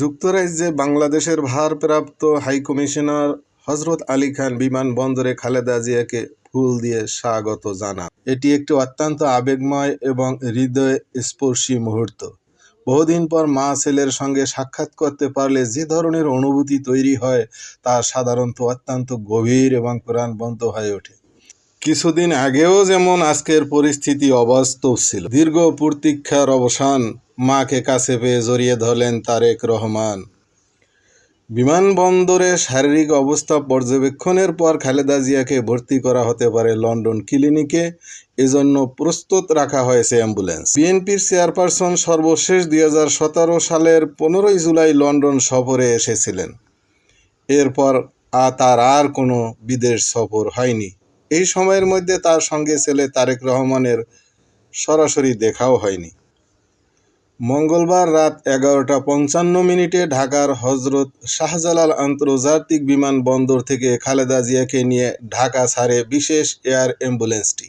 যুক্তরাজ্যে বাংলাদেশের ভারপ্রাপ্ত হাইকমিশনার হজরত আলী খান বিমানবন্দরে খালেদা জিয়াকে ফুল দিয়ে স্বাগত জানান। এটি একটি অত্যন্ত আবেগময় এবং হৃদয় স্পর্শী মুহূর্ত। বহুদিন পর মা ছেলের সঙ্গে সাক্ষাৎ করতে পারলে যে ধরনের অনুভূতি তৈরি হয় তা সাধারণত অত্যন্ত গভীর এবং প্রাণবন্ত হয়ে ওঠে। কিছুদিন আগেও যেমন আজকের পরিস্থিতি অবাস্তব ছিল। দীর্ঘ প্রতীক্ষার অবসান মাকে কাছে পেয়ে জড়িয়ে ধরলেন তারেক রহমান। বিমানবন্দরে শারীরিক অবস্থা পর্যবেক্ষণের পর খালেদা জিয়াকে ভর্তি করা হতে পারে লন্ডন ক্লিনিকে। এজন্য প্রস্তুত রাখা হয়েছে অ্যাম্বুলেন্স। বিএনপির চেয়ারপারসন সর্বশেষ দুই হাজার সতেরো সালের পনেরোই জুলাই লন্ডন সফরে এসেছিলেন। এরপর আ তার আর কোনো বিদেশ সফর হয়নি। এই সময়ের মধ্যে তার সঙ্গে ছেলে তারেক রহমানের সরাসরি দেখাও হয়নি। মঙ্গলবার রাত এগারোটা পঞ্চান্ন মিনিটে ঢাকার হজরত শাহজালাল আন্তর্জাতিক বিমানবন্দর থেকে খালেদা জিয়াকে নিয়ে ঢাকা ছাড়ে বিশেষ এয়ার অ্যাম্বুলেন্সটি।